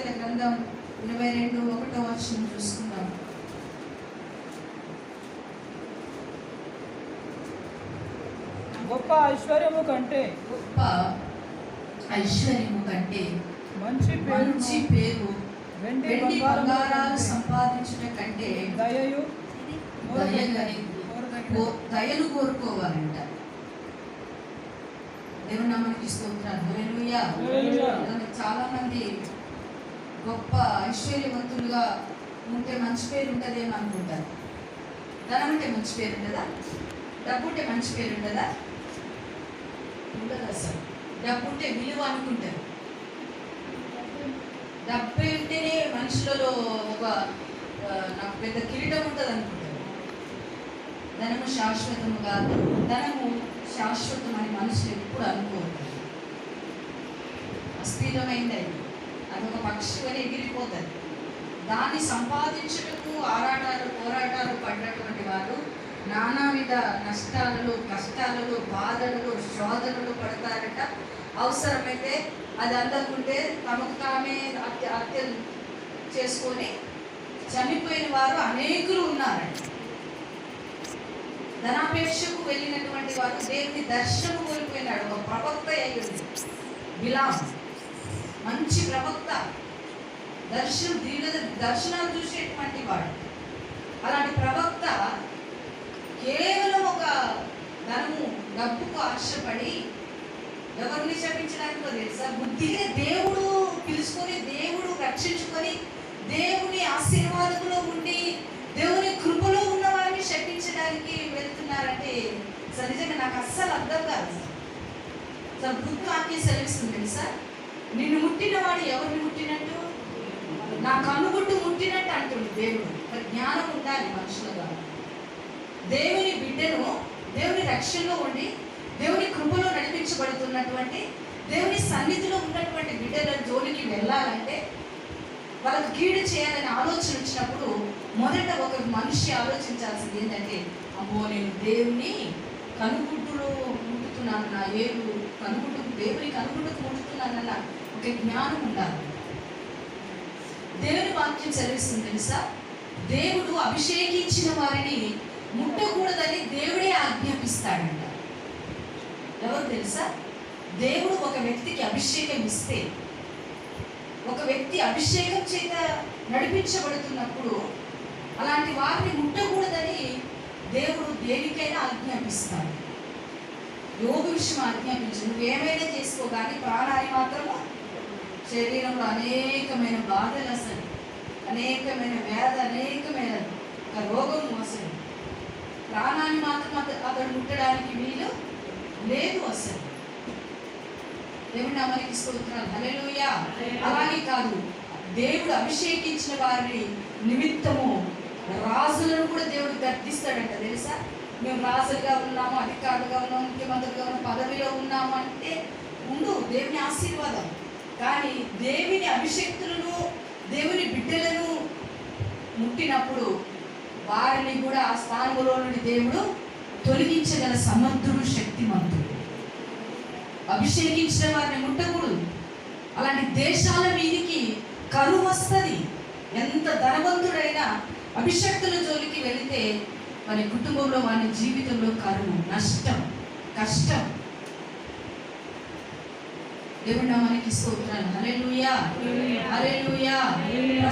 గ్రంథం ఇరవై రెండు ఒకటో వర్షం చూసుకుందాం. గొప్ప ఐశ్వర్యము కంటే గొప్ప ఐశ్వర్యము కంటే మంచి పేరు మంచి పేరు వెండి బంగారాలు సంపాదించడం కంటే దయయు దయలు కోరుకోవాలంట. దేవుని నామానికి స్తోత్రాలు. చాలా మంది గొప్ప ఐశ్వర్యవంతులుగా ఉంటే మంచి పేరు ఉంటుందేమో అనుకుంటారు. ధనం అంటే మంచి పేరు ఉండదా? డబ్బు ఉంటే మంచి పేరు ఉండదా? ఉండదు అసలు డబ్బు ఉంటే విలువ అనుకుంటారు. డబ్బు ఉంటేనే మనుషులలో ఒక నాకు పెద్ద కిరీటం ఉంటుంది అనుకుంటారు. ధనము శాశ్వతము కాదు. ధనము శాశ్వతం అని మనుషులు ఎప్పుడు అనుకోరు అస్థిరమైంది అది. అది ఒక పక్షి పోతుంది దాన్ని సంపాదించుటకు ఆరాటాలు పోరాటాలు పడినటువంటి వారు నానావిధ నష్టాలలో కష్టాలలో బాధలలో శోధనలు పడతారట. అవసరమైతే అది అందకుంటే తమకు తామే హత్య చేసుకొని చనిపోయిన వారు అనేకులు ఉన్నారంట. ధనాపేక్షకు వెళ్ళినటువంటి వారు దేవుని దర్శనం కోల్పోయినాడు. ఒక ప్రవక్త అయ్యింది బిలాం మంచి ప్రవక్త. దర్శనం దీర్ఘ దర్శనాలు చూసేటువంటి వాడు. అలాంటి ప్రవక్త కేవలం ఒక ధనము డబ్బుకు ఆశపడి ఎవరిని శపించడానికి తెలుసా బుద్ధిగా దేవుడు పిలుచుకొని దేవుడు రక్షించుకొని దేవుని ఆశీర్వాదంలో ఉండి దేవుని కృపలో ఉన్న వారిని శపించడానికి వెళ్తున్నారంటే అసలు నిజంగా నాకు అస్సలు అర్థం కాదు సార్. బుద్ధి వాక్యం సెలవిస్తుంది సార్? నిన్ను ముట్టిన వాడు ఎవరిని ముట్టినట్టు? నా కనుగుట్టు ముట్టినట్టు అంటుంది దేవుడు. జ్ఞానం ఉండాలి మనుషుల ద్వారా. దేవుని బిడ్డను దేవుని రక్షణలో ఉండి దేవుని కృపలో నడిపించబడుతున్నటువంటి దేవుని సన్నిధిలో ఉన్నటువంటి బిడ్డల జోలికి వెళ్ళాలంటే వాళ్ళకు కీడు చేయాలని ఆలోచన వచ్చినప్పుడు మొదట ఒక మనిషి ఆలోచించాల్సింది ఏంటంటే అమ్మో నేను దేవుని కనుగుడ్డులో ముట్టుతున్నాను నా ఏడు కనుగుడ్డు దేవుని కనుగుడ్డుకు ముట్టుతున్నానన్న ఒక జ్ఞానం ఉండాలి. వాక్యం చదివిస్తుంది తెలుసా? దేవుడు అభిషేకించిన వారిని ముట్టకూడదని దేవుడే ఆజ్ఞాపిస్తాడంట. ఎవరు తెలుసా? దేవుడు ఒక వ్యక్తికి అభిషేకం ఇస్తే ఒక వ్యక్తి అభిషేకం చేత నడిపించబడుతున్నప్పుడు అలాంటి వారిని ముట్టకూడదని దేవుడు దేనికైనా ఆజ్ఞాపిస్తాడు. యోగ విషయం ఆజ్ఞాపించు నువ్వేమైనా చేసుకో కానీ ప్రాణాన్ని మాత్రము శరీరంలో అనేకమైన బాధలు అసలు. అనేకమైన వ్యాధి అనేకమైన రోగం అసలు ప్రాణాన్ని మాత్రం అత- అతడు ముట్టడానికి వీలు లేదు అసలు. దేవుని నామానికి స్తోత్రాలు. అలాగే కాదు దేవుడు అభిషేకించిన వారి నిమిత్తము రాజులను కూడా దేవుడు గర్తిస్తాడంట తెలుసా? మేము రాజులుగా ఉన్నాము అధికారులుగా ఉన్నాము ముఖ్యమంత్రులుగా ఉన్నాము పదవిలో ఉన్నాము అంటే ఉండు దేవుని ఆశీర్వాదం. కానీ దేవుని అభిషక్తులను దేవుని బిడ్డలను ముట్టినప్పుడు వారిని కూడా ఆ స్థానంలో నుండి దేవుడు తొలగించగల సమర్థుడు శక్తిమంతుడు. అభిషేకించిన వారిని ముట్టకూడదు. అలాంటి దేశాల మీదికి కరువు వస్తుంది. ఎంత ధనవంతుడైనా అభిషక్తుల జోలికి వెళితే వారి కుటుంబంలో వారి జీవితంలో కరువు నష్టం కష్టం. దేవుడు నామానికి స్తోత్రాలు. హల్లెలూయా. హల్లెలూయా.